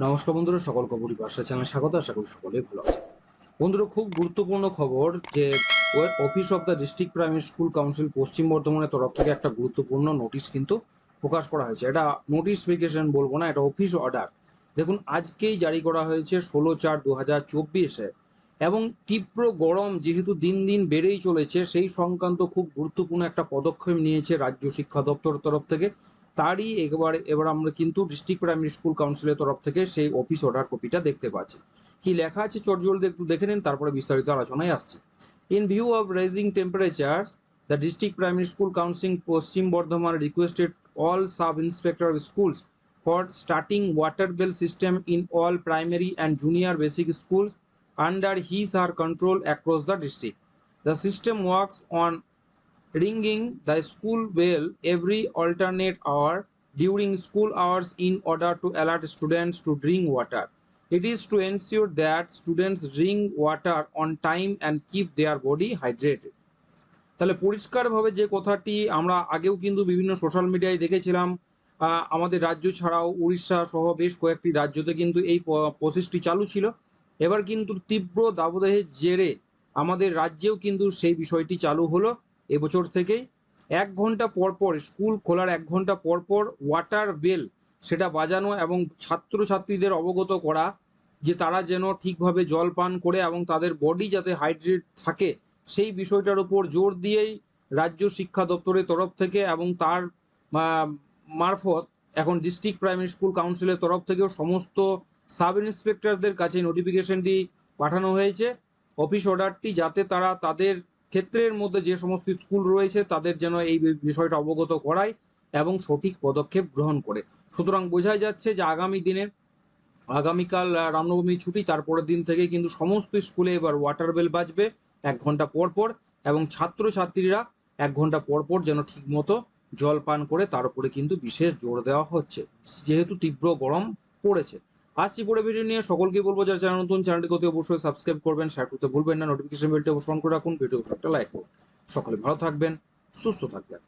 নমস্কার বন্ধুরা সকল কবরী বাসা চ্যানেল স্বাগত। আশা করি সকলেই ভালো আছে বন্ধুরা, খুব গুরুত্বপূর্ণ খবর যে office of the district primary school council পশ্চিম বর্ধমানের তরফ থেকে একটা গুরুত্বপূর্ণ নোটিশ কিন্তু প্রকাশ করা হয়েছে। এটা নোটিফিকেশন বলব না, এটা অফিস অর্ডার। দেখুন, আজকেই জারি করা হয়েছে ষোলো চার দু হাজার চব্বিশে এবং তীব্র গরম যেহেতু দিন দিন বেড়েই চলেছে, সেই সংক্রান্ত খুব গুরুত্বপূর্ণ একটা পদক্ষেপ নিয়েছে রাজ্য শিক্ষা দপ্তর তরফ থেকে। তারই এবার এবার আমরা কিন্তু ডিস্ট্রিক্ট প্রাইমারি স্কুল কাউন্সিলের তরফ থেকে সেই অফিস অর্ডার কপিটা দেখতে পাচ্ছি। কি লেখা আছে চটজলদি একটু দেখে নিন, তারপরে বিস্তারিত আলোচনায় আসছি। In view of rising temperatures the district primary school council Paschim Bardhaman requested all sub inspector of schools for starting water bell system in all primary and junior basic schools under his or control across the district the system works on ringing the school bell every alternate hour during school hours in order to alert students to drink water. It is to ensure that students drink water on time and keep their body hydrated. তাহলে পরিষ্কারভাবে যে কথাটি আমরা আগেও কিন্তু বিভিন্ন social মিডিয়ায় দেখেছিলাম আমাদের রাজ্য ছাড়াও উড়িষ্যা সহ বেশ কয়েকটি রাজ্যতে কিন্তু এই প্রসেসটি চালু ছিল এবার কিন্তু তীব্র দাবদাহের জেরে আমাদের রাজ্যেও কিন্তু সেই বিষয়টি চালু হলো এবছর থেকেই এক ঘণ্টা পর পর, স্কুল খোলার এক ঘণ্টা পর পর ওয়াটার বেল সেটা বাজানো এবং ছাত্রছাত্রীদের অবগত করা, যে তারা যেন ঠিকভাবে জল পান করে এবং তাদের বডি যাতে হাইড্রেট থাকে, সেই বিষয়টার উপর জোর দিয়েই রাজ্য শিক্ষা দপ্তরের তরফ থেকে এবং তার মারফত এখন ডিস্ট্রিক্ট প্রাইমারি স্কুল কাউন্সিলের তরফ থেকেও সমস্ত সাব ইন্সপেক্টরদের কাছে নোটিফিকেশনটি পাঠানো হয়েছে। অফিস অর্ডারটি যাতে তারা তাদের ক্ষেত্রের মধ্যে যে সমস্ত স্কুল রয়েছে, তাদের যেন এই বিষয়টা অবগত করায় এবং সঠিক পদক্ষেপ গ্রহণ করে। সুতরাং বোঝাই যাচ্ছে যে আগামী দিনে আগামীকাল রামনবমী ছুটি, তারপরের দিন থেকে কিন্তু সমস্ত স্কুলে এবার ওয়াটার বেল বাজবে এক ঘণ্টা পর পর এবং ছাত্রছাত্রীরা এক ঘণ্টা পর পর যেন ঠিকমতো জল পান করে, তার উপরে কিন্তু বিশেষ জোর দেওয়া হচ্ছে। যেহেতু তীব্র গরম পড়েছে। আসছি পরে ভিডিও নিয়ে। সকলকে বলব, যারা চ্যানেল নতুন চ্যানেলটি অতি অবশ্যই সাবস্ক্রাইব করবেন শেয়ার করতে ভুলবেন না নোটিফিকেশন বেলটি অবশ্যই অন করে রাখুন ভিডিও একটা লাইক করুন। সকলে ভালো থাকবেন, সুস্থ থাকবেন।